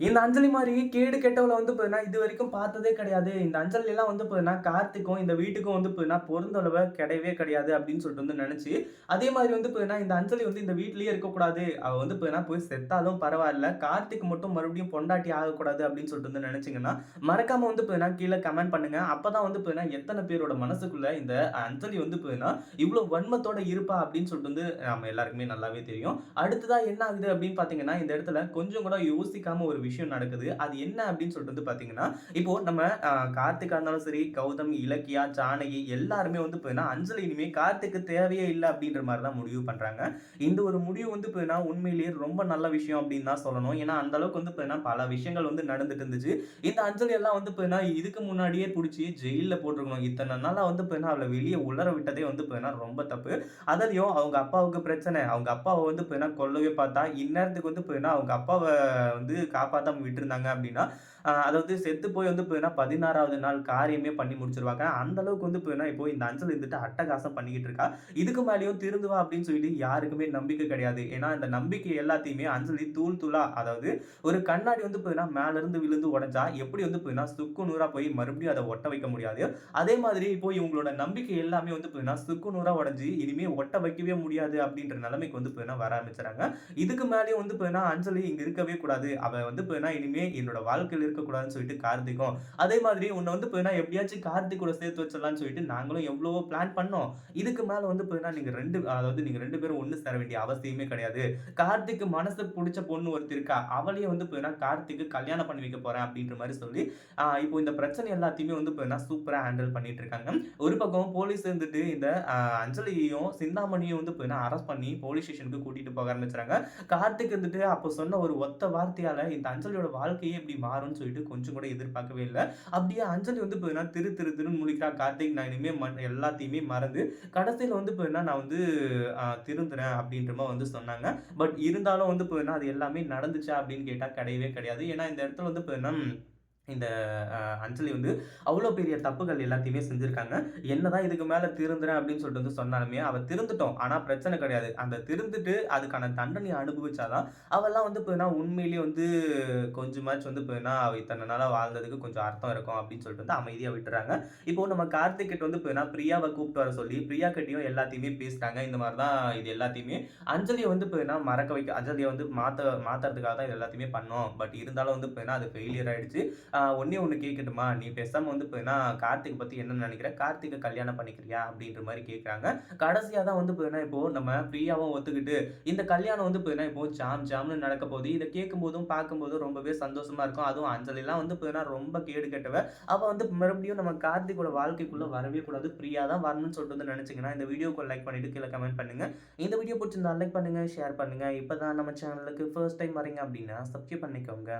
இந்த அஞ்சலி மாதிரி கேடு கெட்டவள வந்து பார்த்தீங்கன்னா, இது வரைக்கும் பார்த்ததே கிடையாது. இந்த அஞ்சலிலாம் வந்து பார்த்தீங்கன்னா, கார்த்திக்கும் இந்த வீட்டுக்கும் வந்து பார்த்தீங்கன்னா, பொருந்தளவு கிடையவே கிடையாது அப்படின்னு சொல்லிட்டு வந்து நினச்சி அதே மாதிரி வந்து பார்த்தீங்கன்னா, இந்த அஞ்சலி வந்து இந்த வீட்லயே இருக்கக்கூடாது. அவ வந்து பார்த்தீங்கன்னா, போய் செத்தாலும் பரவாயில்ல கார்த்திக் மட்டும் மறுபடியும் பொண்டாட்டி ஆகக்கூடாது அப்படின்னு சொல்லிட்டு வந்து நினச்சிங்கன்னா மறக்காம வந்து பார்த்தீங்கன்னா, கீழே கமெண்ட் பண்ணுங்க. அப்பதான் வந்து பார்த்தீங்கன்னா, எத்தனை பேரோட மனசுக்குள்ள இந்த அஞ்சலி வந்து பார்த்தீங்கன்னா, இவ்வளோ வன்மத்தோட இருப்பா அப்படின்னு சொல்லிட்டு வந்து நம்ம எல்லாருக்குமே நல்லாவே தெரியும். அடுத்ததா என்ன ஆகுது அப்படின்னு பார்த்தீங்கன்னா, இந்த இடத்துல கொஞ்சம் கூட யோசிக்காம ஒரு விஷயம் நடக்குது. அது என்ன அப்படின்னு சொல்லிட்டு வந்து பார்த்தீங்கன்னா, இப்போ நம்ம அ கார்த்திக்கா இருந்தாலும் சரி, கௌதம், இலக்கியா, ஜானகி எல்லாருமே வந்து பார்த்தீங்கன்னா, அஞ்சலி இனிமே கார்த்திக்கு தேவையே இல்லை அப்படின்ற மாதிரி தான் முடிவு பண்றாங்க. இந்த ஒரு முடிவு வந்து பார்த்தீங்கன்னா, உண்மையிலேயே ரொம்ப நல்ல விஷயம் அப்படின்னு தான் சொல்லணும். ஏன்னா, அந்த அளவுக்கு வந்து பார்த்தீங்கன்னா, பல விஷயங்கள் வந்து நடந்துட்டு இருந்துச்சு. இந்த அஞ்சலி எல்லாம் வந்து பார்த்தீங்கன்னா, இதுக்கு முன்னாடியே பிடிச்சி ஜெயிலில் போட்டிருக்கணும் இத்தனை நாளாக வந்து பார்த்தீங்கன்னா, அவளை வெளியே உலர விட்டதே வந்து பார்த்தீங்கன்னா, ரொம்ப தப்பு. அதுலயும் அவங்க அப்பாவுக்கு பிரச்சனை. அவங்க அப்பாவை வந்து பார்த்தீங்கன்னா, கொல்லவே பார்த்தா, இந்நேரத்துக்கு வந்து பார்த்தீங்கன்னா, அவங்க அப்பாவை வந்து காப்பாத்தாம விட்டுருந்தாங்க அப்படின்னா, அதாவது செத்து போய் வந்து போயினா பதினாறாவது நாள் காரியமே பண்ணி முடிச்சிருவாங்க அந்த அளவுக்கு வந்து போயினா இப்போ இந்த அஞ்சல் இருந்துட்டு அட்டகாசம் பண்ணிக்கிட்டு இருக்கா. இதுக்கு மேலேயும் திருந்துவா அப்படின்னு சொல்லிட்டு யாருக்குமே நம்பிக்கை கிடையாது. ஏன்னா, இந்த நம்பிக்கை எல்லாத்தையுமே அஞ்சலி தூள் தூளா அதாவது ஒரு கண்ணாடி வந்து போயினா மேல இருந்து விழுந்து உடஞ்சா எப்படி வந்து போயினா சுக்கு நூறா போய் மறுபடியும் அதை ஒட்ட வைக்க முடியாது. அதே மாதிரி இப்போ இவங்களோட நம்பிக்கை எல்லாமே வந்து போயினா சுக்கு நூறா உடைஞ்சு இனிமே ஒட்ட வைக்கவே முடியாது அப்படின்ற நிலைமைக்கு வந்து போயினா வர ஆரம்பிச்சுறாங்க. இதுக்கு மேலேயும் வந்து போயினா அஞ்சலி இங்க இருக்கவே கூடாது. அவ வந்து பார்த்தீங்கன்னா, இனிமே என்னோட வாழ்க்கையில் இருக்கக்கூடாதுன்னு சொல்லிட்டு கார்த்திக்கும், அதே மாதிரி உன்னை வந்து போயினா எப்படியாச்சும் கார்த்திக் கூட சேர்த்து வச்சிடலாம்னு சொல்லிட்டு நாங்களும் எவ்வளவோ பிளான் பண்ணோம். இதுக்கு மேலே வந்து போயினா நீங்க ரெண்டு அதாவது நீங்க ரெண்டு பேரும் ஒண்ணு சேர வேண்டிய அவசியமே கிடையாது. கார்த்திக்கு மனசுக்கு பிடிச்ச பொண்ணு ஒருத்தர் இருக்கா. அவளையே வந்து போயினா கார்த்திக்கு கல்யாணம் பண்ணி வைக்க போறேன் அப்படின்ற மாதிரி சொல்லி, இப்போ இந்த பிரச்சனை எல்லாத்தையுமே வந்து போயினா சூப்பராக ஹேண்டில் பண்ணிட்டு இருக்காங்க. ஒரு பக்கம் போலீஸ் இருந்துட்டு இந்த அஞ்சலியையும், சிந்தாமணியும் வந்து போயினா அரெஸ்ட் பண்ணி போலீஸ் ஸ்டேஷனுக்கு கூட்டிட்டு போக ஆரம்பிச்சுறாங்க. கார்த்திக் இருந்துட்டு அப்போ சொன்ன ஒரு ஒத்த வார்த்தையால இந்த அஞ்சலியோட வாழ்க்கையே இப்படி மாறும்னு சொல்லிட்டு கொஞ்சம் கூட எதிர்பார்க்கவே இல்லை அப்படியே அஞ்சலி வந்து பார்த்தீங்கன்னா, திரு திரு திருன்னு முழிக்கிறா. கார்த்திக் நான் இனிமே எல்லாத்தையுமே மறந்து, கடைசியில் வந்து பார்த்தீங்கன்னா, நான் வந்து திருந்துறேன் அப்படின்ற மாதிரி வந்து சொன்னாங்க. பட் இருந்தாலும் வந்து பார்த்தீங்கன்னா, அது எல்லாமே நடந்துச்சா அப்படின்னு கேட்டால் கிடையவே கிடையாது. ஏன்னா, இந்த இடத்துல வந்து பார்த்தீங்கன்னா, இந்த அஞ்சலி வந்து அவ்வளோ பெரிய தப்புகள் எல்லாத்தையுமே செஞ்சுருக்காங்க என்னதான் இதுக்கு மேலே திருந்துறேன் அப்படின்னு சொல்லிட்டு வந்து சொன்னாலுமே, அவள் திருந்துட்டோம். ஆனால் பிரச்சனை கிடையாது. அந்த திருந்துட்டு அதுக்கான தண்டனையை அனுபவிச்சாதான் அவெல்லாம் வந்து வந்து என்ன உண்மையிலேயே வந்து கொஞ்சமாச்சும் வந்து இப்போ அவள் இத்தனை நாளாக வாழ்ந்ததுக்கு கொஞ்சம் அர்த்தம் இருக்கும் அப்படின்னு சொல்லிட்டு வந்து அமைதியாக விட்டுறாங்க இப்போ நம்ம கார்த்திக் கிட்ட வந்து என்ன ப்ரியாவை கூப்பிட்டு வர சொல்லி, பிரியா கிட்டையும் எல்லாத்தையுமே பேசிட்டாங்க. இந்த மாதிரி தான் இது எல்லாத்தையுமே. அஞ்சலியை வந்து பார்த்தீங்கன்னா, மறக்க வைக்க அஞ்சலியை வந்து மாற்ற மாற்றுறதுக்காக தான் இது எல்லாத்தையுமே பண்ணோம். பட் இருந்தாலும் வந்து பார்த்தீங்கன்னா, அது ஃபெயிலியர் ஆயிடுச்சு. ஒன்றே ஒன்று கேட்கட்டுமா? நீ பேசாமல் வந்து பார்த்தீங்கன்னா, கார்த்திக் பற்றி என்ன நினைக்கிற கார்த்திகை கல்யாணம் பண்ணிக்கிறியா? அப்படின்ற மாதிரி கேட்குறாங்க கடைசியாக தான் வந்து பார்த்தீங்கன்னா, இப்போ நம்ம ஃப்ரீயாகவும் ஒத்துக்கிட்டு, இந்த கல்யாணம் வந்து பார்த்தீங்கன்னா, இப்போ ஜாம் ஜாம்னு நடக்க போகுது. இதை கேட்கும்போதும், பார்க்கும்போதும் ரொம்பவே சந்தோஷமா இருக்கும். அதுவும் அஞ்சலிலாம் வந்து பார்த்தீங்கன்னா, ரொம்ப கேடு கெட்டவ. அவள் வந்து மறுபடியும் நம்ம கார்த்திகோட வாழ்க்கைக்குள்ளே வரவே கூடாது. ஃப்ரீயாக தான் வரணும்னு சொல்லிட்டு வந்து நினச்சிங்கன்னா இந்த வீடியோக்கு லைக் பண்ணிட்டு கீழே கமெண்ட் பண்ணுங்க. இந்த வீடியோ பிடிச்சிருந்தா லைக் பண்ணுங்கள் ஷேர் பண்ணுங்கள் இப்போ தான் நம்ம சேனலுக்கு ஃபர்ஸ்ட் டைம் வரீங்க அப்படின்னா, சப்ஸ்கிரைப் பண்ணிக்கோங்க.